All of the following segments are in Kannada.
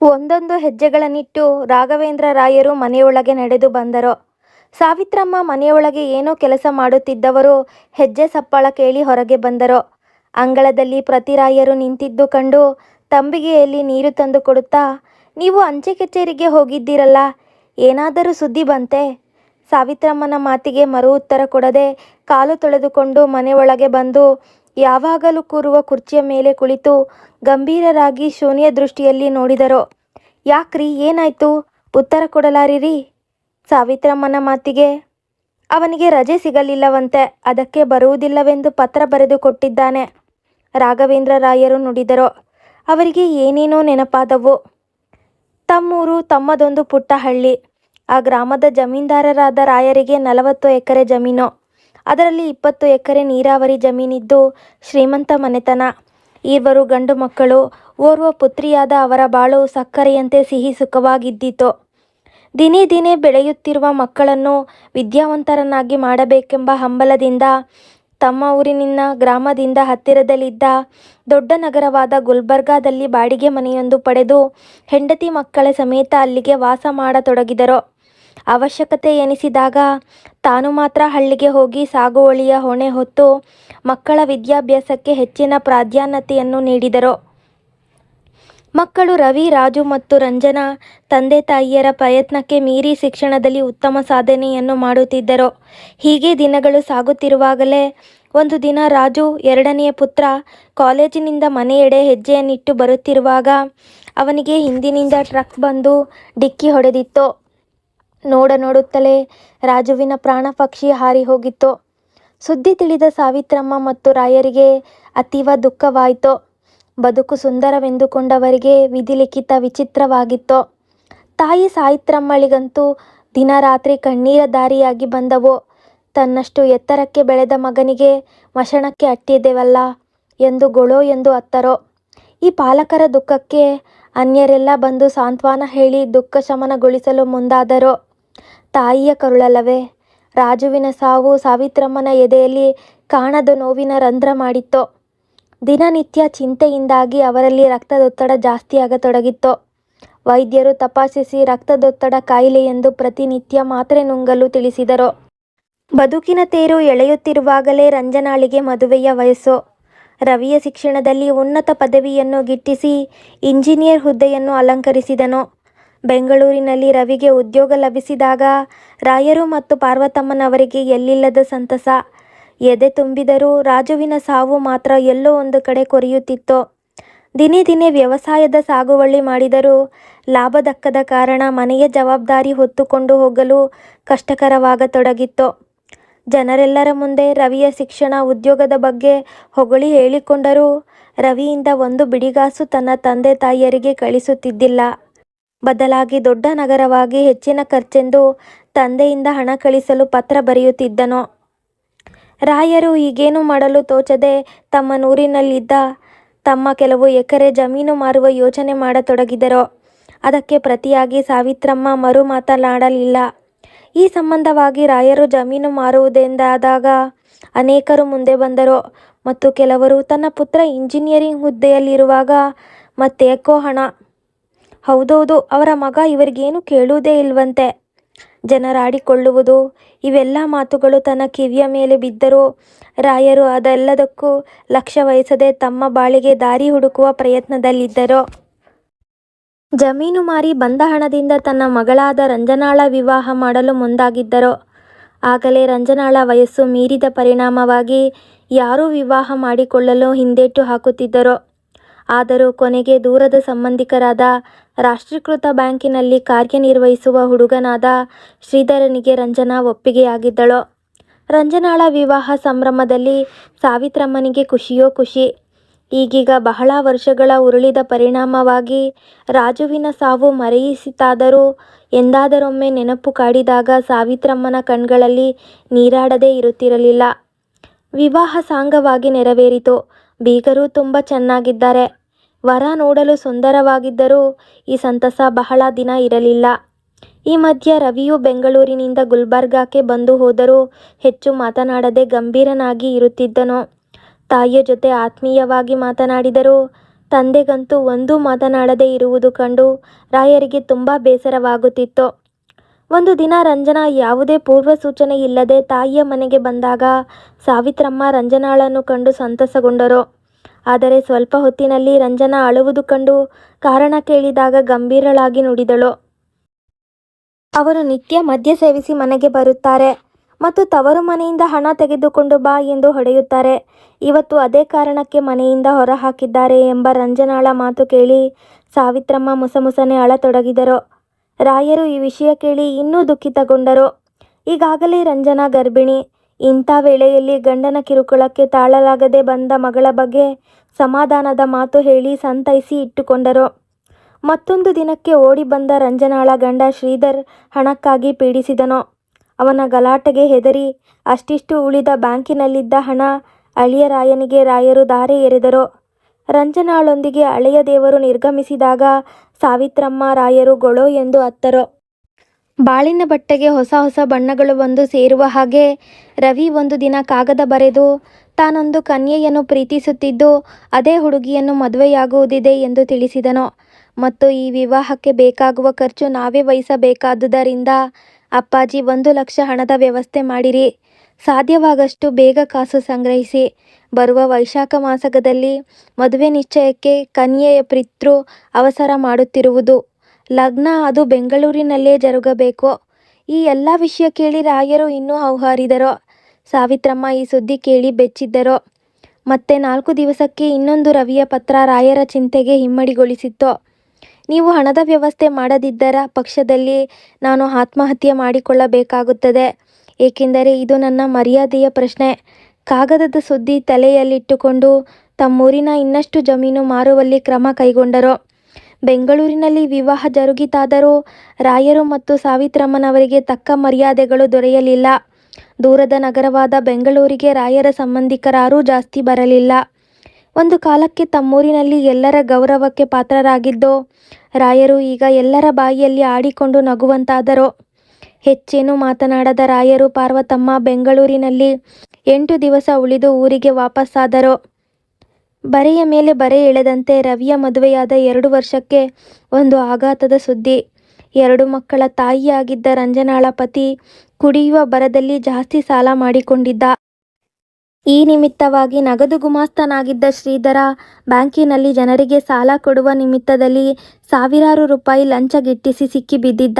ಒಂದೊಂದು ಹೆಜ್ಜೆಗಳನ್ನಿಟ್ಟು ರಾಘವೇಂದ್ರ ರಾಯರು ಮನೆಯೊಳಗೆ ನಡೆದು ಬಂದರು. ಸಾವಿತ್ರಮ್ಮ ಮನೆಯೊಳಗೆ ಏನೋ ಕೆಲಸ ಮಾಡುತ್ತಿದ್ದವರು ಹೆಜ್ಜೆ ಸಪ್ಪಳ ಕೇಳಿ ಹೊರಗೆ ಬಂದರು. ಅಂಗಳದಲ್ಲಿ ಪ್ರತಿರಾಯರು ನಿಂತಿದ್ದು ಕಂಡು ತಂಬಿಗೆಯಲ್ಲಿ ನೀರು ತಂದು ಕೊಡುತ್ತಾ, "ನೀವು ಅಂಚೆ ಕಚೇರಿಗೆ ಹೋಗಿದ್ದೀರಲ್ಲ, ಏನಾದರೂ ಸುದ್ದಿ ಬಂತೆ? " ಸಾವಿತ್ರಮ್ಮನ ಮಾತಿಗೆ ಮರು ಉತ್ತರ ಕೊಡದೆ ಕಾಲು ತೊಳೆದುಕೊಂಡು ಮನೆಯೊಳಗೆ ಬಂದು ಯಾವಾಗಲೂ ಕೂರುವ ಕುರ್ಚಿಯ ಮೇಲೆ ಕುಳಿತು ಗಂಭೀರರಾಗಿ ಶೂನ್ಯ ದೃಷ್ಟಿಯಲ್ಲಿ ನೋಡಿದರು. "ಯಾಕ್ರಿ, ಏನಾಯ್ತು? ಉತ್ತರ ಕೊಡಲಾರಿರಿ? " ಸಾವಿತ್ರಮ್ಮನ ಮಾತಿಗೆ, ಅವನಿಗೆ ರಜೆ ಸಿಗಲಿಲ್ಲವಂತೆ, ಅದಕ್ಕೆ ಬರುವುದಿಲ್ಲವೆಂದು ಪತ್ರ ಬರೆದು ಕೊಟ್ಟಿದ್ದಾನೆ. ರಾಘವೇಂದ್ರ ರಾಯರು ನುಡಿದರು. ಅವರಿಗೆ ಏನೇನೋ ನೆನಪಾದವು. ತಮ್ಮೂರು ತಮ್ಮದೊಂದು ಪುಟ್ಟ ಹಳ್ಳಿ. ಆ ಗ್ರಾಮದ ಜಮೀನ್ದಾರರಾದ ರಾಯರಿಗೆ ನಲವತ್ತು ಎಕರೆ ಜಮೀನು. ಅದರಲ್ಲಿ ಇಪ್ಪತ್ತು ಎಕರೆ ನೀರಾವರಿ ಜಮೀನಿದ್ದು ಶ್ರೀಮಂತ ಮನೆತನ. ಈವರು ಗಂಡು ಮಕ್ಕಳು, ಓರ್ವ ಪುತ್ರಿಯಾದ ಅವರ ಬಾಳು ಸಕ್ಕರೆಯಂತೆ ಸಿಹಿ ಸುಖವಾಗಿದ್ದಿತು. ದಿನೇ ದಿನೇ ಬೆಳೆಯುತ್ತಿರುವ ಮಕ್ಕಳನ್ನು ವಿದ್ಯಾವಂತರನ್ನಾಗಿ ಮಾಡಬೇಕೆಂಬ ಹಂಬಲದಿಂದ ತಮ್ಮ ಊರಿನಿಂದ ಗ್ರಾಮದಿಂದ ಹತ್ತಿರದಲ್ಲಿದ್ದ ದೊಡ್ಡ ನಗರವಾದ ಗುಲ್ಬರ್ಗಾದಲ್ಲಿ ಬಾಡಿಗೆ ಮನೆಯೊಂದು ಪಡೆದು ಹೆಂಡತಿ ಮಕ್ಕಳ ಸಮೇತ ಅಲ್ಲಿಗೆ ವಾಸ ಮಾಡತೊಡಗಿದರು. ಅವಶ್ಯಕತೆ ಎನಿಸಿದಾಗ ತಾನು ಮಾತ್ರ ಹಳ್ಳಿಗೆ ಹೋಗಿ ಸಾಗುವಳಿಯ ಹೊಣೆ ಹೊತ್ತು ಮಕ್ಕಳ ವಿದ್ಯಾಭ್ಯಾಸಕ್ಕೆ ಹೆಚ್ಚಿನ ಪ್ರಾಧಾನ್ಯತೆಯನ್ನು ನೀಡಿದರು. ಮಕ್ಕಳು ರವಿ, ರಾಜು ಮತ್ತು ರಂಜನಾ ತಂದೆ ತಾಯಿಯರ ಪ್ರಯತ್ನಕ್ಕೆ ಮೀರಿ ಶಿಕ್ಷಣದಲ್ಲಿ ಉತ್ತಮ ಸಾಧನೆಯನ್ನು ಮಾಡುತ್ತಿದ್ದರು. ಹೀಗೆ ದಿನಗಳು ಸಾಗುತ್ತಿರುವಾಗಲೇ ಒಂದು ದಿನ ರಾಜು, ಎರಡನೆಯ ಪುತ್ರ, ಕಾಲೇಜಿನಿಂದ ಮನೆಯೆಡೆ ಹೆಜ್ಜೆಯನ್ನಿಟ್ಟು ಬರುತ್ತಿರುವಾಗ ಅವನಿಗೆ ಹಿಂದಿನಿಂದ ಟ್ರಕ್ ಬಂದು ಡಿಕ್ಕಿ ಹೊಡೆದಿತ್ತು. ನೋಡ ನೋಡುತ್ತಲೇ ರಾಜುವಿನ ಪ್ರಾಣ ಪಕ್ಷಿ ಹಾರಿ ಹೋಗಿತ್ತು. ಸುದ್ದಿ ತಿಳಿದ ಸಾವಿತ್ರಮ್ಮ ಮತ್ತು ರಾಯರಿಗೆ ಅತೀವ ದುಃಖವಾಯಿತು. ಬದುಕು ಸುಂದರವೆಂದುಕೊಂಡವರಿಗೆ ವಿಧಿಲಿಖಿತ ವಿಚಿತ್ರವಾಗಿತ್ತು. ತಾಯಿ ಸಾವಿತ್ರಮ್ಮಳಿಗಂತೂ ದಿನ ರಾತ್ರಿ ಕಣ್ಣೀರ ದಾರಿಯಾಗಿ ಬಂದವು. ತನ್ನಷ್ಟು ಎತ್ತರಕ್ಕೆ ಬೆಳೆದ ಮಗನಿಗೆ ಮಶಣಕ್ಕೆ ಅಟ್ಟಿದೆವಲ್ಲ ಎಂದು ಗೊಳೋ ಎಂದು ಅತ್ತರೋ ಈ ಪಾಲಕರ ದುಃಖಕ್ಕೆ ಅನ್ಯರೆಲ್ಲ ಬಂದು ಸಾಂತ್ವನ ಹೇಳಿ ದುಃಖ ಶಮನಗೊಳಿಸಲು ಮುಂದಾದರು. ತಾಯಿಯ ಕರುಳಲ್ಲವೇ? ರಾಜುವಿನ ಸಾವು ಸಾವಿತ್ರಮ್ಮನ ಎದೆಯಲ್ಲಿ ಕಾಣದ ನೋವಿನ ರಂಧ್ರ ಮಾಡಿತ್ತೋ ದಿನನಿತ್ಯ ಚಿಂತೆಯಿಂದಾಗಿ ಅವರಲ್ಲಿ ರಕ್ತದೊತ್ತಡ ಜಾಸ್ತಿಯಾಗತೊಡಗಿತ್ತೋ ವೈದ್ಯರು ತಪಾಸಿಸಿ ರಕ್ತದೊತ್ತಡ ಕಾಯಿಲೆ ಎಂದು ಪ್ರತಿನಿತ್ಯ ಮಾತ್ರೆ ನುಂಗಲು ತಿಳಿಸಿದರು. ಬದುಕಿನ ತೇರು ಎಳೆಯುತ್ತಿರುವಾಗಲೇ ರಂಜನಾಳಿಗೆ ಮದುವೆಯ ವಯಸ್ಸು. ರವಿಯ ಶಿಕ್ಷಣದಲ್ಲಿ ಉನ್ನತ ಪದವಿಯನ್ನು ಗಿಟ್ಟಿಸಿ ಇಂಜಿನಿಯರ್ ಹುದ್ದೆಯನ್ನು ಅಲಂಕರಿಸಿದನು. ಬೆಂಗಳೂರಿನಲ್ಲಿ ರವಿಗೆ ಉದ್ಯೋಗ ಲಭಿಸಿದಾಗ ರಾಯರು ಮತ್ತು ಪಾರ್ವತಮ್ಮನವರಿಗೆ ಎಲ್ಲಿಲ್ಲದ ಸಂತಸ. ಎದೆ ತುಂಬಿದರೂ ರಾಜುವಿನ ಸಾವು ಮಾತ್ರ ಎಲ್ಲೋ ಒಂದು ಕಡೆ ಕೊರೆಯುತ್ತಿತ್ತು. ದಿನೇ ದಿನೇ ವ್ಯವಸಾಯದ ಸಾಗುವಳಿ ಮಾಡಿದರೂ ಲಾಭ ದಕ್ಕದ ಕಾರಣ ಮನೆಯ ಜವಾಬ್ದಾರಿ ಹೊತ್ತುಕೊಂಡು ಹೋಗಲು ಕಷ್ಟಕರವಾಗತೊಡಗಿತ್ತು. ಜನರೆಲ್ಲರ ಮುಂದೆ ರವಿಯ ಶಿಕ್ಷಣ, ಉದ್ಯೋಗದ ಬಗ್ಗೆ ಹೊಗಳಿ ಹೇಳಿಕೊಂಡರೂ ರವಿಯಿಂದ ಒಂದು ಬಿಡಿಗಾಸು ತನ್ನ ತಂದೆ ತಾಯಿಯರಿಗೆ ಕಳಿಸುತ್ತಿದ್ದಿಲ್ಲ. ಬದಲಾಗಿ ದೊಡ್ಡ ನಗರವಾಗಿ ಹೆಚ್ಚಿನ ಖರ್ಚೆಂದು ತಂದೆಯಿಂದ ಹಣ ಕಳಿಸಲು ಪತ್ರ ಬರೆಯುತ್ತಿದ್ದನು. ರಾಯರು ಈಗೇನು ಮಾಡಲು ತೋಚದೆ ತಮ್ಮ ತಮ್ಮನೂರಿನಲ್ಲಿದ್ದ ತಮ್ಮ ಕೆಲವು ಎಕರೆ ಜಮೀನು ಮಾರುವ ಯೋಚನೆ ಮಾಡತೊಡಗಿದರು. ಅದಕ್ಕೆ ಪ್ರತಿಯಾಗಿ ಸಾವಿತ್ರಮ್ಮ ಮರು ಮಾತನಾಡಲಿಲ್ಲ. ಈ ಸಂಬಂಧವಾಗಿ ರಾಯರು ಜಮೀನು ಮಾರುವುದೆಂದಾದಾಗ ಅನೇಕರು ಮುಂದೆ ಬಂದರು ಮತ್ತು ಕೆಲವರು ತನ್ನ ಪುತ್ರ ಇಂಜಿನಿಯರಿಂಗ್ ಹುದ್ದೆಯಲ್ಲಿರುವಾಗ ಮತ್ತೇಕೋ ಹಣ? ಹೌದೌದು, ಅವರ ಮಗ ಇವರಿಗೇನು ಕೇಳುವುದೇ ಇಲ್ವಂತೆ ಜನರಾಡಿಕೊಳ್ಳುವುದು. ಇವೆಲ್ಲ ಮಾತುಗಳು ತನ್ನ ಕಿವಿಯ ಮೇಲೆ ಬಿದ್ದರೂ, ರಾಯರು ಅದೆಲ್ಲದಕ್ಕೂ ಲಕ್ಷ್ಯವಹಿಸದೆ ತಮ್ಮ ಬಾಳಿಗೆ ದಾರಿ ಹುಡುಕುವ ಪ್ರಯತ್ನದಲ್ಲಿದ್ದರು. ಜಮೀನು ಮಾರಿ ಬಂದ ಹಣದಿಂದ ತನ್ನ ಮಗಳಾದ ರಂಜನಾಳ ವಿವಾಹ ಮಾಡಲು ಮುಂದಾಗಿದ್ದರು. ಆಗಲೇ ರಂಜನಾಳ ವಯಸ್ಸು ಮೀರಿದ ಪರಿಣಾಮವಾಗಿ ಯಾರೂ ವಿವಾಹ ಮಾಡಿಕೊಳ್ಳಲು ಹಿಂದೇಟು ಹಾಕುತ್ತಿದ್ದರು. ಆದರೂ ಕೊನೆಗೆ ದೂರದ ಸಂಬಂಧಿಕರಾದ ರಾಷ್ಟ್ರೀಕೃತ ಬ್ಯಾಂಕಿನಲ್ಲಿ ಕಾರ್ಯನಿರ್ವಹಿಸುವ ಹುಡುಗನಾದ ಶ್ರೀಧರನಿಗೆ ರಂಜನಾ ಒಪ್ಪಿಗೆಯಾಗಿದ್ದಳು. ರಂಜನಾಳ ವಿವಾಹ ಸಂಭ್ರಮದಲ್ಲಿ ಸಾವಿತ್ರಮ್ಮನಿಗೆ ಖುಷಿಯೋ ಖುಷಿ. ಈಗೀಗ ಬಹಳ ವರ್ಷಗಳ ಉರುಳಿದ ಪರಿಣಾಮವಾಗಿ ರಾಜುವಿನ ಸಾವು ಮರೆಯಿಸಿತಾದರೂ ಎಂದಾದರೊಮ್ಮೆ ನೆನಪು ಕಾಡಿದಾಗ ಸಾವಿತ್ರಮ್ಮನ ಕಣ್ಗಳಲ್ಲಿ ನೀರಾಡದೇ ಇರುತ್ತಿರಲಿಲ್ಲ. ವಿವಾಹ ಸಾಂಗವಾಗಿ ನೆರವೇರಿತು. ಬೀಗರೂ ತುಂಬ ಚೆನ್ನಾಗಿದ್ದಾರೆ. ವರ ನೋಡಲು ಸುಂದರವಾಗಿದ್ದರೂ ಈ ಸಂತಸ ಬಹಳ ದಿನ ಇರಲಿಲ್ಲ. ಈ ಮಧ್ಯೆ ರವಿಯು ಬೆಂಗಳೂರಿನಿಂದ ಗುಲ್ಬರ್ಗಾಕ್ಕೆ ಬಂದು ಹೋದರೂ ಹೆಚ್ಚು ಮಾತನಾಡದೆ ಗಂಭೀರನಾಗಿ ಇರುತ್ತಿದ್ದನು. ತಾಯಿಯ ಜೊತೆ ಆತ್ಮೀಯವಾಗಿ ಮಾತನಾಡಿದರೂ ತಂದೆಗಂತೂ ಒಂದೂ ಮಾತನಾಡದೇ ಇರುವುದು ಕಂಡು ರಾಯರಿಗೆ ತುಂಬ ಬೇಸರವಾಗುತ್ತಿತ್ತು. ಒಂದು ದಿನ ರಂಜನಾ ಯಾವುದೇ ಪೂರ್ವಸೂಚನೆ ಇಲ್ಲದೆ ತಾಯಿಯ ಮನೆಗೆ ಬಂದಾಗ ಸಾವಿತ್ರಮ್ಮ ರಂಜನಾಳನ್ನು ಕಂಡು ಸಂತಸಗೊಂಡರು. ಆದರೆ ಸ್ವಲ್ಪ ಹೊತ್ತಿನಲ್ಲಿ ರಂಜನಾ ಅಳುವುದು ಕಂಡು ಕಾರಣ ಕೇಳಿದಾಗ ಗಂಭೀರಳಾಗಿ ನುಡಿದಳು. ಅವರು ನಿತ್ಯ ಮದ್ಯ ಸೇವಿಸಿ ಮನೆಗೆ ಬರುತ್ತಾರೆ ಮತ್ತು ತವರು ಮನೆಯಿಂದ ಹಣ ತೆಗೆದುಕೊಂಡು ಬಾ ಎಂದು ಹೊಡೆಯುತ್ತಾರೆ. ಇವತ್ತು ಅದೇ ಕಾರಣಕ್ಕೆ ಮನೆಯಿಂದ ಹೊರಹಾಕಿದ್ದಾರೆ ಎಂಬ ರಂಜನಾಳ ಮಾತು ಕೇಳಿ ಸಾವಿತ್ರಮ್ಮ ಮುಸಮುಸನೆ ಅಳತೊಡಗಿದರು. ರಾಯರು ಈ ವಿಷಯ ಕೇಳಿ ಇನ್ನೂ ದುಃಖಿತಗೊಂಡರು. ಈಗಾಗಲೇ ರಂಜನಾ ಗರ್ಭಿಣಿ. ಇಂಥ ವೇಳೆಯಲ್ಲಿ ಗಂಡನ ಕಿರುಕುಳಕ್ಕೆ ತಾಳಲಾಗದೆ ಬಂದ ಮಗಳ ಬಗ್ಗೆ ಸಮಾಧಾನದ ಮಾತು ಹೇಳಿ ಸಂತೈಸಿ ಇಟ್ಟುಕೊಂಡರು. ಮತ್ತೊಂದು ದಿನಕ್ಕೆ ಓಡಿ ಬಂದ ರಂಜನಾಳ ಗಂಡ ಶ್ರೀಧರ್ ಹಣಕ್ಕಾಗಿ ಪೀಡಿಸಿದನು. ಅವನ ಗಲಾಟೆಗೆ ಹೆದರಿ ಅಷ್ಟಿಷ್ಟು ಉಳಿದ ಬ್ಯಾಂಕಿನಲ್ಲಿದ್ದ ಹಣ ಅಳಿಯರಾಯನಿಗೆ ರಾಯರು ಧಾರೆ ಎರೆದರು. ರಂಜನಾಳೊಂದಿಗೆ ಅಳೆಯ ದೇವರು ನಿರ್ಗಮಿಸಿದಾಗ ಸಾವಿತ್ರಮ್ಮ ರಾಯರು ಗೊಳೋ ಎಂದು ಅತ್ತರು. ಬಾಳಿನ ಬಟ್ಟೆಗೆ ಹೊಸ ಹೊಸ ಬಣ್ಣಗಳು ಬಂದು ಸೇರುವ ಹಾಗೆ ರವಿ ಒಂದು ದಿನ ಕಾಗದ ಬರೆದು ತಾನೊಂದು ಕನ್ಯೆಯನ್ನು ಪ್ರೀತಿಸುತ್ತಿದ್ದು ಅದೇ ಹುಡುಗಿಯನ್ನು ಮದುವೆಯಾಗುವುದಿದೆ ಎಂದು ತಿಳಿಸಿದನು. ಮತ್ತು ಈ ವಿವಾಹಕ್ಕೆ ಬೇಕಾಗುವ ಖರ್ಚು ನಾವೇ ವಹಿಸಬೇಕಾದುದರಿಂದ ಅಪ್ಪಾಜಿ ಒಂದು ಲಕ್ಷ ಹಣದ ವ್ಯವಸ್ಥೆ ಮಾಡಿರಿ. ಸಾಧ್ಯವಾಗಷ್ಟು ಬೇಗ ಕಾಸು ಸಂಗ್ರಹಿಸಿ. ಬರುವ ವೈಶಾಖ ಮಾಸಕದಲ್ಲಿ ಮದುವೆ ನಿಶ್ಚಯಕ್ಕೆ ಕನ್ಯೆಯ ಪಿತೃ ಅವಸರ ಮಾಡುತ್ತಿರುವುದು. ಲಗ್ನ ಅದು ಬೆಂಗಳೂರಿನಲ್ಲೇ ಜರುಗಬೇಕು. ಈ ಎಲ್ಲ ವಿಷಯ ಕೇಳಿ ರಾಯರು ಇನ್ನೂ ಹೌಹಾರಿದರು. ಸಾವಿತ್ರಮ್ಮ ಈ ಸುದ್ದಿ ಕೇಳಿ ಬೆಚ್ಚಿದ್ದರು. ಮತ್ತೆ ನಾಲ್ಕು ದಿವಸಕ್ಕೆ ಇನ್ನೊಂದು ರವಿಯ ಪತ್ರ ರಾಯರ ಚಿಂತೆಗೆ ಹಿಮ್ಮಡಿಗೊಳಿಸಿತ್ತು ನೀವು ಹಣದ ವ್ಯವಸ್ಥೆ ಮಾಡದಿದ್ದರ ಪಕ್ಷದಲ್ಲಿ ನಾನು ಆತ್ಮಹತ್ಯೆ ಮಾಡಿಕೊಳ್ಳಬೇಕಾಗುತ್ತದೆ. ಏಕೆಂದರೆ ಇದು ನನ್ನ ಮರ್ಯಾದೆಯ ಪ್ರಶ್ನೆ. ಕಾಗದದ ಸುದ್ದಿ ತಲೆಯಲ್ಲಿಟ್ಟುಕೊಂಡು ತಮ್ಮೂರಿನ ಇನ್ನಷ್ಟು ಜಮೀನು ಮಾರುವಲ್ಲಿ ಕ್ರಮ ಕೈಗೊಂಡರು. ಬೆಂಗಳೂರಿನಲ್ಲಿ ವಿವಾಹ ಜರುಗಿತಾದರೂ ರಾಯರು ಮತ್ತು ಸಾವಿತ್ರಮ್ಮನವರಿಗೆ ತಕ್ಕ ಮರ್ಯಾದೆಗಳು ದೊರೆಯಲಿಲ್ಲ. ದೂರದ ನಗರವಾದ ಬೆಂಗಳೂರಿಗೆ ರಾಯರ ಸಂಬಂಧಿಕರಾರೂ ಜಾಸ್ತಿ ಬರಲಿಲ್ಲ. ಒಂದು ಕಾಲಕ್ಕೆ ತಮ್ಮೂರಿನಲ್ಲಿ ಎಲ್ಲರ ಗೌರವಕ್ಕೆ ಪಾತ್ರರಾಗಿದ್ದೋ, ರಾಯರು ಈಗ ಎಲ್ಲರ ಬಾಯಿಯಲ್ಲಿ ಆಡಿಕೊಂಡು ನಗುವಂತಾದರೋ ಹೆಚ್ಚೇನು ಮಾತನಾಡದ ರಾಯರು ಪಾರ್ವತಮ್ಮ ಬೆಂಗಳೂರಿನಲ್ಲಿ ಎಂಟು ದಿವಸ ಉಳಿದು ಊರಿಗೆ ವಾಪಸ್ಸಾದರು. ಬರೆಯ ಮೇಲೆ ಬರೆ ಎಳೆದಂತೆ ರವಿಯ ಮದುವೆಯಾದ ಎರಡು ವರ್ಷಕ್ಕೆ ಒಂದು ಆಘಾತದ ಸುದ್ದಿ. ಎರಡು ಮಕ್ಕಳ ತಾಯಿಯಾಗಿದ್ದ ರಂಜನಾಳ ಪತಿ ಕುಡಿಯುವ ಬರದಲ್ಲಿ ಜಾಸ್ತಿ ಸಾಲ ಮಾಡಿಕೊಂಡಿದ್ದ. ಈ ನಿಮಿತ್ತವಾಗಿ ನಗದು ಗುಮಾಸ್ತನಾಗಿದ್ದ ಶ್ರೀಧರ ಬ್ಯಾಂಕಿನಲ್ಲಿ ಜನರಿಗೆ ಸಾಲ ಕೊಡುವ ನಿಮಿತ್ತದಲ್ಲಿ ಸಾವಿರಾರು ರೂಪಾಯಿ ಲಂಚ ಗಿಟ್ಟಿಸಿ ಸಿಕ್ಕಿಬಿದ್ದಿದ್ದ.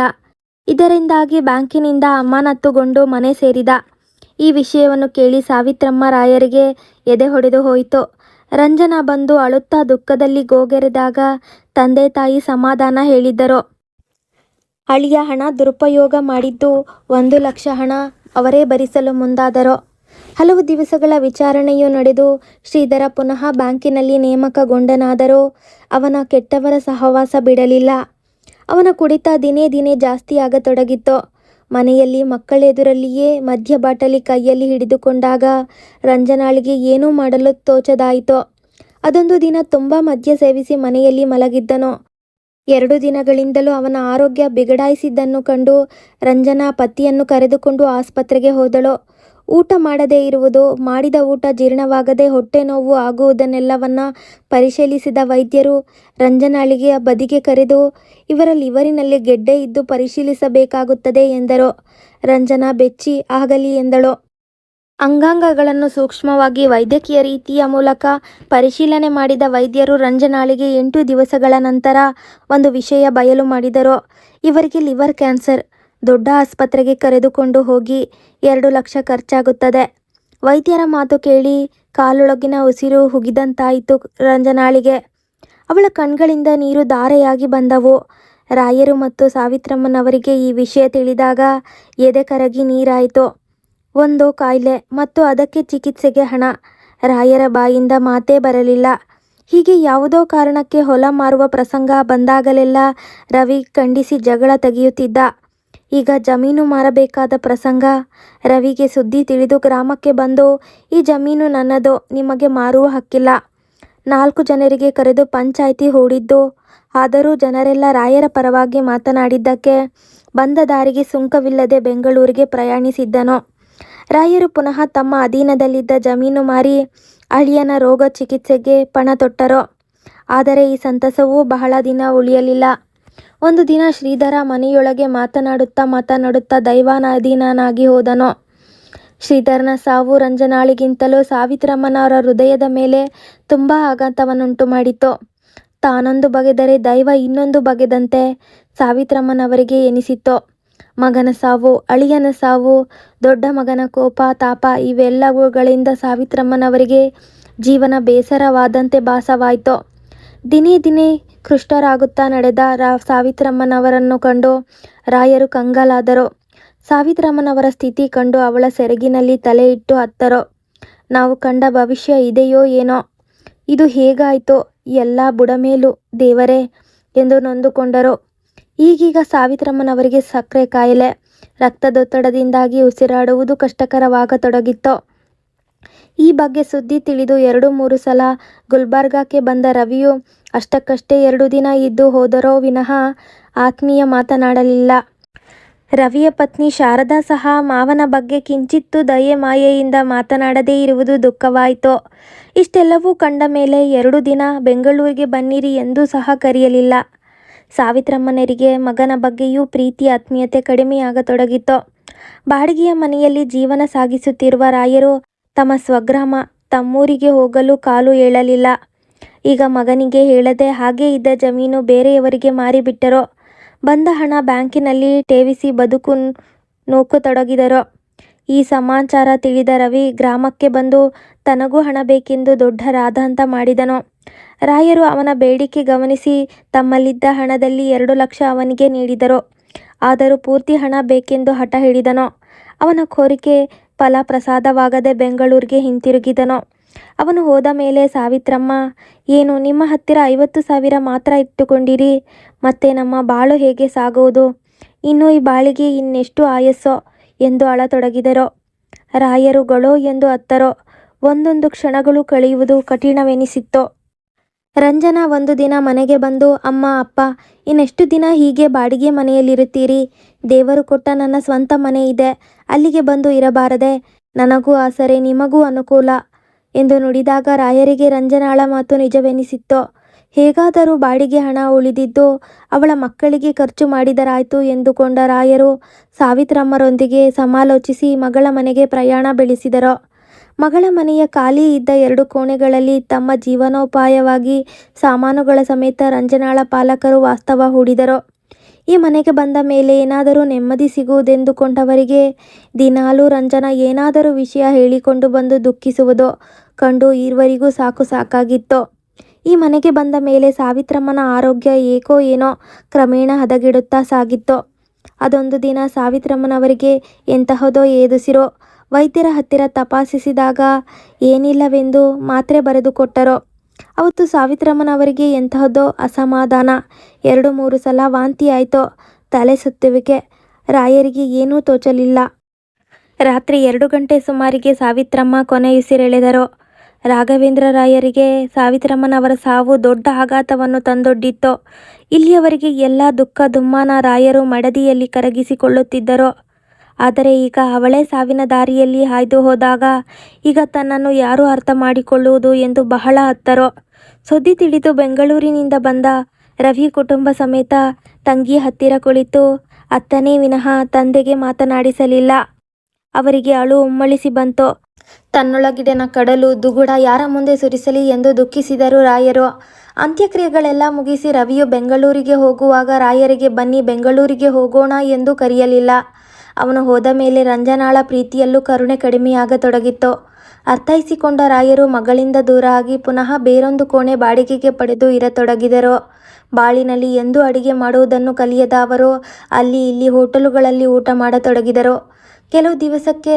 ಇದರಿಂದಾಗಿ ಬ್ಯಾಂಕಿನಿಂದ ಅಮಾನತ್ತುಗೊಂಡು ಮನೆ ಸೇರಿದ. ಈ ವಿಷಯವನ್ನು ಕೇಳಿ ಸಾವಿತ್ರಮ್ಮ ರಾಯರಿಗೆ ಎದೆ ಹೊಡೆದು ಹೋಯಿತು. ರಂಜನಾ ಬಂದು ಅಳುತ್ತಾ ದುಃಖದಲ್ಲಿ ಗೋಗೆರೆದಾಗ ತಂದೆ ತಾಯಿ ಸಮಾಧಾನ ಹೇಳಿದ್ದರು. ಅಳಿಯ ಹಣ ದುರುಪಯೋಗ ಮಾಡಿದ್ದು ಒಂದು ಲಕ್ಷ ಹಣ ಅವರೇ ಭರಿಸಲು ಮುಂದಾದರು. ಹಲವು ದಿವಸಗಳ ವಿಚಾರಣೆಯು ನಡೆದು ಶ್ರೀಧರ ಪುನಃ ಬ್ಯಾಂಕಿನಲ್ಲಿ ನೇಮಕಗೊಂಡನಾದರೂ ಅವನ ಕೆಟ್ಟವರ ಸಹವಾಸ ಬಿಡಲಿಲ್ಲ. ಅವನ ಕುಡಿತ ದಿನೇ ದಿನೇ ಜಾಸ್ತಿಯಾಗತೊಡಗಿತ್ತು. ಮನೆಯಲ್ಲಿ ಮಕ್ಕಳೆದುರಲ್ಲಿಯೇ ಮದ್ಯ ಬಾಟಲಿ ಕೈಯಲ್ಲಿ ಹಿಡಿದುಕೊಂಡಾಗ ರಂಜನಾಳಿಗೆ ಏನೂ ಮಾಡಲು ತೋಚದಾಯಿತೋ ಅದೊಂದು ದಿನ ತುಂಬ ಮದ್ಯ ಸೇವಿಸಿ ಮನೆಯಲ್ಲಿ ಮಲಗಿದ್ದನೋ ಎರಡು ದಿನಗಳಿಂದಲೂ ಅವನ ಆರೋಗ್ಯ ಬಿಗಡಾಯಿಸಿದ್ದನ್ನು ಕಂಡು ರಂಜನಾ ಪತಿಯನ್ನು ಕರೆದುಕೊಂಡು ಆಸ್ಪತ್ರೆಗೆ ಹೋದಳು. ಊಟ ಮಾಡದೇ ಇರುವುದು, ಮಾಡಿದ ಊಟ ಜೀರ್ಣವಾಗದೆ ಹೊಟ್ಟೆ ನೋವು ಆಗುವುದನ್ನೆಲ್ಲವನ್ನ ಪರಿಶೀಲಿಸಿದ ವೈದ್ಯರು ರಂಜನಾಳಿಗೆ ಬದಿಗೆ ಕರೆದು ಇವರ ಲಿವರಿನಲ್ಲಿ ಗೆಡ್ಡೆ ಇದ್ದು ಪರಿಶೀಲಿಸಬೇಕಾಗುತ್ತದೆ ಎಂದರು. ರಂಜನಾ ಬೆಚ್ಚಿ ಆಗಲಿ ಎಂದಳು. ಅಂಗಾಂಗಗಳನ್ನು ಸೂಕ್ಷ್ಮವಾಗಿ ವೈದ್ಯಕೀಯ ರೀತಿಯ ಮೂಲಕ ಪರಿಶೀಲನೆ ಮಾಡಿದ ವೈದ್ಯರು ರಂಜನಾಳಿಗೆ ಎಂಟು ದಿವಸಗಳ ನಂತರ ಒಂದು ವಿಷಯ ಬಯಲು ಮಾಡಿದರು. ಇವರಿಗೆ ಲಿವರ್ ಕ್ಯಾನ್ಸರ್. ದೊಡ್ಡ ಆಸ್ಪತ್ರೆಗೆ ಕರೆದುಕೊಂಡು ಹೋಗಿ ಎರಡು ಲಕ್ಷ ಖರ್ಚಾಗುತ್ತದೆ. ವೈದ್ಯರ ಮಾತು ಕೇಳಿ ಕಾಲೊಳಗಿನ ಉಸಿರು ಹುಗಿದಂತಾಯಿತು ರಂಜನಾಳಿಗೆ. ಅವಳ ಕಣ್ಗಳಿಂದ ನೀರು ಧಾರೆಯಾಗಿ ಬಂದವು. ರಾಯರು ಮತ್ತು ಸಾವಿತ್ರಮ್ಮನವರಿಗೆ ಈ ವಿಷಯ ತಿಳಿದಾಗ ಎದೆ ಕರಗಿ ನೀರಾಯಿತು. ಒಂದು ಕಾಯಿಲೆ ಮತ್ತು ಅದಕ್ಕೆ ಚಿಕಿತ್ಸೆಗೆ ಹಣ. ರಾಯರ ಬಾಯಿಂದ ಮಾತೇ ಬರಲಿಲ್ಲ. ಹೀಗೆ ಯಾವುದೋ ಕಾರಣಕ್ಕೆ ಹೊಲ ಮಾರುವ ಪ್ರಸಂಗ ಬಂದಾಗಲೆಲ್ಲ ರವಿ ಖಂಡಿಸಿ ಜಗಳ ತೆಗೆಯುತ್ತಿದ್ದ. ಈಗ ಜಮೀನು ಮಾರಬೇಕಾದ ಪ್ರಸಂಗ. ರವಿಗೆ ಸುದ್ದಿ ತಿಳಿದು ಗ್ರಾಮಕ್ಕೆ ಬಂದು, ಈ ಜಮೀನು ನನ್ನದು, ನಿಮಗೆ ಮಾರುವ ಹಕ್ಕಿಲ್ಲ. ನಾಲ್ಕು ಜನರಿಗೆ ಕರೆದು ಪಂಚಾಯಿತಿ ಹೂಡಿದ್ದು. ಆದರೂ ಜನರೆಲ್ಲ ರಾಯರ ಪರವಾಗಿ ಮಾತನಾಡಿದ್ದಕ್ಕೆ ಬಂದ ದಾರಿಗೆ ಸುಂಕವಿಲ್ಲದೆ ಬೆಂಗಳೂರಿಗೆ ಪ್ರಯಾಣಿಸಿದ್ದನು. ರಾಯರು ಪುನಃ ತಮ್ಮ ಅಧೀನದಲ್ಲಿದ್ದ ಜಮೀನು ಮಾರಿ ಅಳಿಯನ ರೋಗ ಚಿಕಿತ್ಸೆಗೆ ಪಣ ತೊಟ್ಟರು. ಆದರೆ ಈ ಸಂತಸವೂ ಬಹಳ ದಿನ ಉಳಿಯಲಿಲ್ಲ. ಒಂದು ದಿನ ಶ್ರೀಧರ ಮನೆಯೊಳಗೆ ಮಾತನಾಡುತ್ತಾ ಮಾತನಾಡುತ್ತಾ ದೈವಾಧೀನನಾಗಿ ಹೋದನು. ಶ್ರೀಧರನ ಸಾವು ರಂಜನಾಳಿಗಿಂತಲೂ ಸಾವಿತ್ರಮ್ಮನವರ ಹೃದಯದ ಮೇಲೆ ತುಂಬ ಆಘಾತವನ್ನುಂಟು ಮಾಡಿತು. ತಾನೊಂದು ಬಗೆದರೆ ದೈವ ಇನ್ನೊಂದು ಬಗೆದಂತೆ ಸಾವಿತ್ರಮ್ಮನವರಿಗೆ ಎನಿಸಿತು. ಮಗನ ಸಾವು, ಅಳಿಯನ ಸಾವು, ದೊಡ್ಡ ಮಗನ ಕೋಪ, ತಾಪ ಇವೆಲ್ಲವುಗಳಿಂದ ಸಾವಿತ್ರಮ್ಮನವರಿಗೆ ಜೀವನ ಬೇಸರವಾದಂತೆ ಭಾಸವಾಯಿತು. ದಿನೇ ದಿನೇ ಕೃಷ್ಟರಾಗುತ್ತಾ ನಡೆದ ರಾ ಸಾವಿತ್ರಮ್ಮನವರನ್ನು ಕಂಡು ರಾಯರು ಕಂಗಾಲಾದರು. ಸಾವಿತ್ರಮ್ಮನವರ ಸ್ಥಿತಿ ಕಂಡು ಅವಳ ಸೆರಗಿನಲ್ಲಿ ತಲೆ ಇಟ್ಟು. ನಾವು ಕಂಡ ಭವಿಷ್ಯ ಇದೆಯೋ ಏನೋ? ಇದು ಹೇಗಾಯಿತೋ ಎಲ್ಲ ಬುಡಮೇಲು ದೇವರೇ ಎಂದು ನೊಂದುಕೊಂಡರು. ಈಗೀಗ ಸಾವಿತ್ರಮ್ಮನವರಿಗೆ ಸಕ್ಕರೆ ಕಾಯಿಲೆ, ರಕ್ತದೊತ್ತಡದಿಂದಾಗಿ ಉಸಿರಾಡುವುದು ಕಷ್ಟಕರವಾಗತೊಡಗಿತ್ತು. ಈ ಬಗ್ಗೆ ಸುದ್ದಿ ತಿಳಿದು ಎರಡು ಮೂರು ಸಲ ಗುಲ್ಬರ್ಗಾಕ್ಕೆ ಬಂದ ರವಿಯು ಅಷ್ಟಕ್ಕಷ್ಟೇ ಎರಡು ದಿನ ಇದ್ದು ಹೋದರೋ ವಿನಃ ಆತ್ಮೀಯ ಮಾತನಾಡಲಿಲ್ಲ. ರವಿಯ ಪತ್ನಿ ಶಾರದಾ ಸಹ ಮಾವನ ಬಗ್ಗೆ ಕಿಂಚಿತ್ತು ದಯೆ ಮಾಯೆಯಿಂದ ಮಾತನಾಡದೇ ಇರುವುದು ದುಃಖವಾಯಿತು. ಇಷ್ಟೆಲ್ಲವೂ ಕಂಡ ಮೇಲೆ ಎರಡು ದಿನ ಬೆಂಗಳೂರಿಗೆ ಬನ್ನಿರಿ ಎಂದೂ ಸಹ ಕರೆಯಲಿಲ್ಲ. ಸಾವಿತ್ರಮ್ಮನರಿಗೆ ಮಗನ ಬಗ್ಗೆಯೂ ಪ್ರೀತಿ ಆತ್ಮೀಯತೆ ಕಡಿಮೆಯಾಗತೊಡಗಿತು. ಬಾಡಿಗೆಯ ಮನೆಯಲ್ಲಿ ಜೀವನ ಸಾಗಿಸುತ್ತಿರುವ ರಾಯರು ತಮ್ಮ ಸ್ವಗ್ರಾಮ ತಮ್ಮೂರಿಗೆ ಹೋಗಲು ಕಾಲು ಏಳಲಿಲ್ಲ. ಈಗ ಮಗನಿಗೆ ಹೇಳದೆ ಹಾಗೆ ಇದ್ದ ಜಮೀನು ಬೇರೆಯವರಿಗೆ ಮಾರಿಬಿಟ್ಟರೋ, ಬಂದ ಹಣ ಬ್ಯಾಂಕಿನಲ್ಲಿ ಠೇವಿಸಿ ಬದುಕು ನೂಕತೊಡಗಿದರು. ಈ ಸಮಾಚಾರ ತಿಳಿದ ರವಿ ಗ್ರಾಮಕ್ಕೆ ಬಂದು ತನಗೂ ಹಣ ಬೇಕೆಂದು ದೊಡ್ಡ ರಾದ್ಧಾಂತ ಮಾಡಿದನು. ರಾಯರು ಅವನ ಬೇಡಿಕೆ ಗಮನಿಸಿ ತಮ್ಮಲ್ಲಿದ್ದ ಹಣದಲ್ಲಿ ಎರಡು ಲಕ್ಷ ಅವನಿಗೆ ನೀಡಿದರು. ಆದರೂ ಪೂರ್ತಿ ಹಣ ಬೇಕೆಂದು ಹಠ ಹಿಡಿದನು. ಅವನ ಕೋರಿಕೆ ಫಲಪ್ರಸದವಾಗದೆ ಬೆಂಗಳೂರಿಗೆ ಹಿಂತಿರುಗಿದನು. ಅವನು ಹೋದ ಮೇಲೆ, ಸಾವಿತ್ರಮ್ಮ, ಏನು ನಿಮ್ಮ ಹತ್ತಿರ ಐವತ್ತು ಸಾವಿರ ಮಾತ್ರ ಇಟ್ಟುಕೊಂಡಿರಿ ಮತ್ತೆ ನಮ್ಮ ಬಾಳು ಹೇಗೆ ಸಾಗುವುದು? ಇನ್ನು ಈ ಬಾಳಿಗೆ ಇನ್ನೆಷ್ಟು ಆಯಸ್ಸೋ ಎಂದು ಅಳತೊಡಗಿದರು. ರಾಯರುಗಳೋ ಎಂದು ಅತ್ತರೋ, ಒಂದೊಂದು ಕ್ಷಣಗಳು ಕಳೆಯುವುದು ಕಠಿಣವೆನಿಸಿತು. ರಂಜನಾ, ಒಂದು ದಿನ ಮನೆಗೆ ಬಂದು, ಅಮ್ಮ, ಅಪ್ಪ, ಇನ್ನೆಷ್ಟು ದಿನ ಹೀಗೆ ಬಾಡಿಗೆ ಮನೆಯಲ್ಲಿರುತ್ತೀರಿ? ದೇವರು ಕೊಟ್ಟ ನನ್ನ ಸ್ವಂತ ಮನೆ ಇದೆ. ಅಲ್ಲಿಗೆ ಬಂದು ಇರಬಾರದೆ ನನಗೂ ಆಸರೆ ನಿಮಗೂ ಅನುಕೂಲ ಎಂದು ನುಡಿದಾಗ ರಾಯರಿಗೆ ರಂಜನಾಳ ಮಾತು ನಿಜವೆನಿಸಿತ್ತು ಹೇಗಾದರೂ ಬಾಡಿಗೆ ಹಣ ಉಳಿದಿದ್ದು, ಅವಳ ಮಕ್ಕಳಿಗೆ ಖರ್ಚು ಮಾಡಿದರಾಯಿತು ಎಂದುಕೊಂಡ ರಾಯರು ಸಾವಿತ್ರಮ್ಮರೊಂದಿಗೆ ಸಮಾಲೋಚಿಸಿ ಮಗಳ ಮನೆಗೆ ಪ್ರಯಾಣ ಬೆಳೆಸಿದರು. ಮಗಳ ಮನೆಯ ಖಾಲಿ ಇದ್ದ ಎರಡು ಕೋಣೆಗಳಲ್ಲಿ ತಮ್ಮ ಜೀವನೋಪಾಯವಾಗಿ ಸಾಮಾನುಗಳ ಸಮೇತ ರಂಜನಾಳ ಪಾಲಕರು ವಾಸ್ತವ ಹೂಡಿದರು. ಈ ಮನೆಗೆ ಬಂದ ಮೇಲೆ ಏನಾದರೂ ನೆಮ್ಮದಿ ಸಿಗುವುದೆಂದುಕೊಂಡವರಿಗೆ ದಿನಾಲೂ ರಂಜನಾ ಏನಾದರೂ ವಿಷಯ ಹೇಳಿಕೊಂಡು ಬಂದು ದುಃಖಿಸುವುದು ಕಂಡು ಇರುವರಿಗೂ ಸಾಕು ಸಾಕಾಗಿತ್ತು. ಈ ಮನೆಗೆ ಬಂದ ಮೇಲೆ ಸಾವಿತ್ರಮ್ಮನ ಆರೋಗ್ಯ ಏಕೋ ಏನೋ ಕ್ರಮೇಣ ಹದಗೆಡುತ್ತಾ ಸಾಗಿತ್ತು. ಅದೊಂದು ದಿನ ಸಾವಿತ್ರಮ್ಮನವರಿಗೆ ಎಂತಹದೋ ಏದುಸಿರು. ವೈದ್ಯರ ಹತ್ತಿರ ತಪಾಸಿಸಿದಾಗ ಏನಿಲ್ಲವೆಂದು ಮಾತ್ರೆ ಬರೆದುಕೊಟ್ಟರು. ಅವತ್ತು ಸಾವಿತ್ರಮ್ಮನವರಿಗೆ ಎಂತಹದ್ದೋ ಅಸಮಾಧಾನ. ಎರಡು ಮೂರು ಸಲ ವಾಂತಿಯಾಯಿತೋ ತಲೆ ಸುತ್ತುವಿಕೆ. ರಾಯರಿಗೆ ಏನೂ ತೋಚಲಿಲ್ಲ. ರಾತ್ರಿ ಎರಡು ಗಂಟೆ ಸುಮಾರಿಗೆ ಸಾವಿತ್ರಮ್ಮ ಕೊನೆಯುಸಿರೆಳೆದರು. ರಾಘವೇಂದ್ರ ರಾಯರಿಗೆ ಸಾವಿತ್ರಮ್ಮನವರ ಸಾವು ದೊಡ್ಡ ಆಘಾತವನ್ನು ತಂದೊಡ್ಡಿತ್ತು. ಇಲ್ಲಿಯವರೆಗೆ ಎಲ್ಲ ದುಃಖ ದುಮ್ಮಾನ ರಾಯರು ಮಡದಿಯಲ್ಲಿ ಕರಗಿಸಿಕೊಳ್ಳುತ್ತಿದ್ದರು. ಆದರೆ ಈಗ ಅವಳೇ ಸಾವಿನ ದಾರಿಯಲ್ಲಿ ಹಾಯ್ದು ಹೋದಾಗ ಈಗ ತನ್ನನ್ನು ಯಾರು ಅರ್ಥ ಮಾಡಿಕೊಳ್ಳುವುದು ಎಂದು ಬಹಳ ಹತ್ತರೋ ಸುದ್ದಿ ತಿಳಿದು ಬೆಂಗಳೂರಿನಿಂದ ಬಂದ ರವಿ ಕುಟುಂಬ ಸಮೇತ ತಂಗಿ ಹತ್ತಿರ ಕುಳಿತು ಅತ್ತನೇ ವಿನಃ ತಂದೆಗೆ ಮಾತನಾಡಿಸಲಿಲ್ಲ. ಅವರಿಗೆ ಅಳು ಉಮ್ಮಳಿಸಿ ಬಂತು. ತನ್ನೊಳಗಿಡನ ಕಡಲು, ದುಗುಡ ಯಾರ ಮುಂದೆ ಸುರಿಸಲಿ ಎಂದು ದುಃಖಿಸಿದರು ರಾಯರು. ಅಂತ್ಯಕ್ರಿಯೆಗಳೆಲ್ಲ ಮುಗಿಸಿ ರವಿಯು ಬೆಂಗಳೂರಿಗೆ ಹೋಗುವಾಗ ರಾಯರಿಗೆ ಬನ್ನಿ ಬೆಂಗಳೂರಿಗೆ ಹೋಗೋಣ ಎಂದು ಕರೆಯಲಿಲ್ಲ. ಅವನು ಹೋದ ಮೇಲೆ ರಂಜನಾಳ ಪ್ರೀತಿಯಲ್ಲೂ ಕರುಣೆ ಕಡಿಮೆಯಾಗತೊಡಗಿತ್ತು. ಅರ್ಥೈಸಿಕೊಂಡ ರಾಯರು ಮಗಳಿಂದ ದೂರ ಆಗಿ ಪುನಃ ಬೇರೊಂದು ಕೋಣೆ ಬಾಡಿಗೆಗೆ ಪಡೆದು ಇರತೊಡಗಿದರು. ಬಾಳಿನಲ್ಲಿ ಎಂದೂ ಅಡಿಗೆ ಮಾಡುವುದನ್ನು ಕಲಿಯದ ಅವರು ಅಲ್ಲಿ ಇಲ್ಲಿ ಹೋಟೆಲುಗಳಲ್ಲಿ ಊಟ ಮಾಡತೊಡಗಿದರು. ಕೆಲವು ದಿವಸಕ್ಕೆ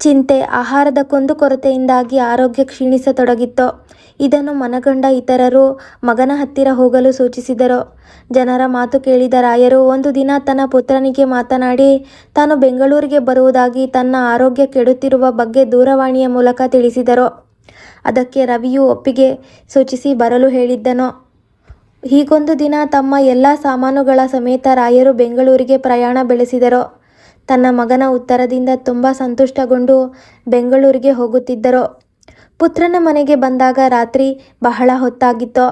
ಚಿಂತೆ, ಆಹಾರದ ಕುಂದುಕೊರತೆಯಿಂದಾಗಿ ಆರೋಗ್ಯ ಕ್ಷೀಣಿಸತೊಡಗಿತ್ತು. ಇದನ್ನು ಮನಗಂಡ ಇತರರು ಮಗನ ಹತ್ತಿರ ಹೋಗಲು ಸೂಚಿಸಿದರು. ಜನರ ಮಾತು ಕೇಳಿದ ರಾಯರು ಒಂದು ದಿನ ತನ್ನ ಪುತ್ರನಿಗೆ ಮಾತನಾಡಿ ತಾನು ಬೆಂಗಳೂರಿಗೆ ಬರುವುದಾಗಿ ತನ್ನ ಆರೋಗ್ಯ ಕೆಡುತ್ತಿರುವ ಬಗ್ಗೆ ದೂರವಾಣಿಯ ಮೂಲಕ ತಿಳಿಸಿದರು. ಅದಕ್ಕೆ ರವಿಯು ಒಪ್ಪಿಗೆ ಸೂಚಿಸಿ ಬರಲು ಹೇಳಿದ್ದನು. ಹೀಗೊಂದು ದಿನ ತಮ್ಮ ಎಲ್ಲ ಸಾಮಾನುಗಳ ಸಮೇತ ರಾಯರು ಬೆಂಗಳೂರಿಗೆ ಪ್ರಯಾಣ ಬೆಳೆಸಿದರು. ತನ್ನ ಮಗನ ಉತ್ತರದಿಂದ ತುಂಬ ಸಂತುಷ್ಟಗೊಂಡು ಬೆಂಗಳೂರಿಗೆ ಹೋಗುತ್ತಿದ್ದರು. ಪುತ್ರನ ಮನೆಗೆ ಬಂದಾಗ ರಾತ್ರಿ ಬಹಳ ಹೊತ್ತಾಗಿತ್ತು.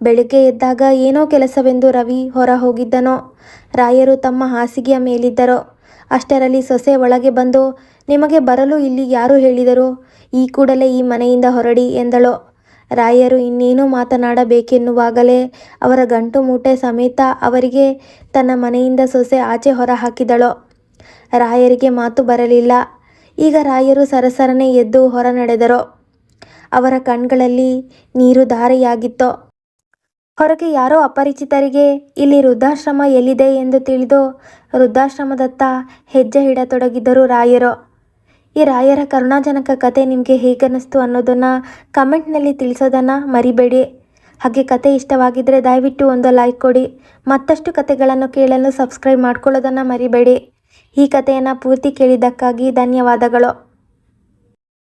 ಬೆಳಿಗ್ಗೆ ಎದ್ದಾಗ ಏನೋ ಕೆಲಸವೆಂದು ರವಿ ಹೊರ ಹೋಗಿದ್ದನೋ ರಾಯರು ತಮ್ಮ ಹಾಸಿಗೆಯ ಮೇಲಿದ್ದರು. ಅಷ್ಟರಲ್ಲಿ ಸೊಸೆ ಒಳಗೆ ಬಂದು, ನಿಮಗೆ ಬರಲು ಇಲ್ಲಿ ಯಾರು ಹೇಳಿದರು? ಈ ಕೂಡಲೇ ಈ ಮನೆಯಿಂದ ಹೊರಡಿ ಎಂದಳು. ರಾಯರು ಇನ್ನೇನು ಮಾತನಾಡಬೇಕೆನ್ನುವಾಗಲೇ ಅವರ ಗಂಟು ಮೂಟೆ ಸಮೇತ ಅವರಿಗೆ ತನ್ನ ಮನೆಯಿಂದ ಸೊಸೆ ಆಚೆ ಹೊರ ಹಾಕಿದಳು ರಾಯರಿಗೆ ಮಾತು ಬರಲಿಲ್ಲ. ಈಗ ರಾಯರು ಸರಸರನೆ ಎದ್ದು ಹೊರ ನಡೆದರು ಅವರ ಕಣ್ಗಳಲ್ಲಿ ನೀರು ಧಾರೆಯಾಗಿತ್ತು. ಹೊರಗೆ ಯಾರೋ ಅಪರಿಚಿತರಿಗೆ ಇಲ್ಲಿ ವೃದ್ಧಾಶ್ರಮ ಎಲ್ಲಿದೆ ಎಂದು ತಿಳಿದು ವೃದ್ಧಾಶ್ರಮದತ್ತ ಹೆಜ್ಜೆ ಇಡತೊಡಗಿದ್ದರು ರಾಯರು. ಈ ರಾಯರ ಕರುಣಾಜನಕ ಕತೆ ನಿಮಗೆ ಹೇಗನ್ನಿಸ್ತು ಅನ್ನೋದನ್ನು ಕಮೆಂಟ್ನಲ್ಲಿ ತಿಳಿಸೋದನ್ನು ಮರಿಬೇಡಿ. ಹಾಗೆ ಕತೆ ಇಷ್ಟವಾಗಿದ್ದರೆ ದಯವಿಟ್ಟು ಒಂದು ಲೈಕ್ ಕೊಡಿ. ಮತ್ತಷ್ಟು ಕತೆಗಳನ್ನು ಕೇಳಲು ಸಬ್ಸ್ಕ್ರೈಬ್ ಮಾಡ್ಕೊಳ್ಳೋದನ್ನು ಮರಿಬೇಡಿ. ಈ ಕಥೆಯನ್ನು ಪೂರ್ತಿ ಕೇಳಿದ್ದಕ್ಕಾಗಿ ಧನ್ಯವಾದಗಳು.